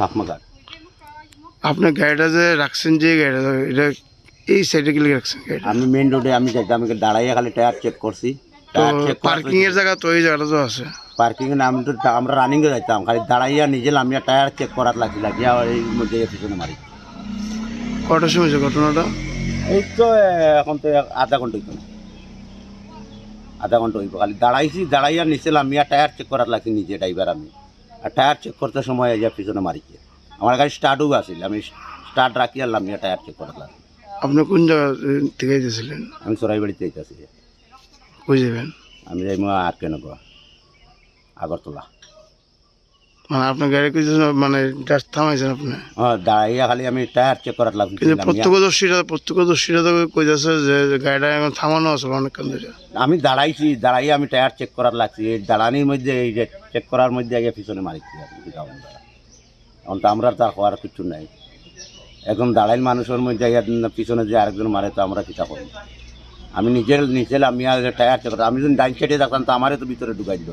সাফমাগার আপনার গাড়িটা যে রাখছেন যে গাড়িটা এটা এই সাইডে গেলে রাখছেন আমি মেইন রোডে আমি যাইতাম আমি দাঁড়াইয়া খালি টায়ার চেক করছি। তো পার্কিং এর জায়গা তো এই জায়গাটা তো আছে। পার্কিং এ আমি তো আমরা রানিং এ যাইতাম খালি দাঁড়াইয়া নিজে লামিয়া টায়ার চেক করার লাগিয়া এই মধ্যে পিছনে মারি। কটার সময় ঘটনাটা? এই তো এখন তো আধা ঘণ্টা আধা ঘণ্টা হইব খালি দাঁড়াইছি দাঁড়াইয়া নিচে লামিয়া টায়ার চেক করার লাগছি নিজে ড্রাইভার আমি। আর টায়ার চেক করতে সময় এই যে পিছনে মারিছে আমার গাড়ি স্টার্টও আসিল আমি স্টার্ট রাখি আনলাম নিয়ে টায়ার চেক করলাম আপনি কোন জায়গা থেকে যেতেছিলেন আমি সরাইবাড়িতে আসি কই যাবেন আমি যাই আর কেন আগরতলা। মানে আপনার গাড়ি কই মানে জাস্ট থামাইছেন আপনি? হ্যাঁ দাঁড়াইয়া খালি আমি টায়ার চেক করার লাগছি কিন্তু। প্রত্যক্ষদর্শীরা প্রত্যক্ষদর্শীরা তো কইতেছে যে যে গাড়িটা এখন থামানো আছে অনেকক্ষণ ধরে। আমি দাঁড়াইছি দাঁড়াইয়া আমি টায়ার চেক করার লাগছি। এই দাঁড়ানির মধ্যে এই যে চেক করার মধ্যে আগে পিছনে মারিছি আর কি এখন তো আমরা তো হওয়ার কিছু নাই। এখন দাঁড়াইল মানুষের মধ্যে আগে পিছনে যে আরেকজন মারে তো আমরা কিতা করব? আমি নিজের নিজের আমি আর টায়ার চেক আমি যদি ডাইন সাইডে থাকতাম তো আমারে তো ভিতরে ঢুকাই দিল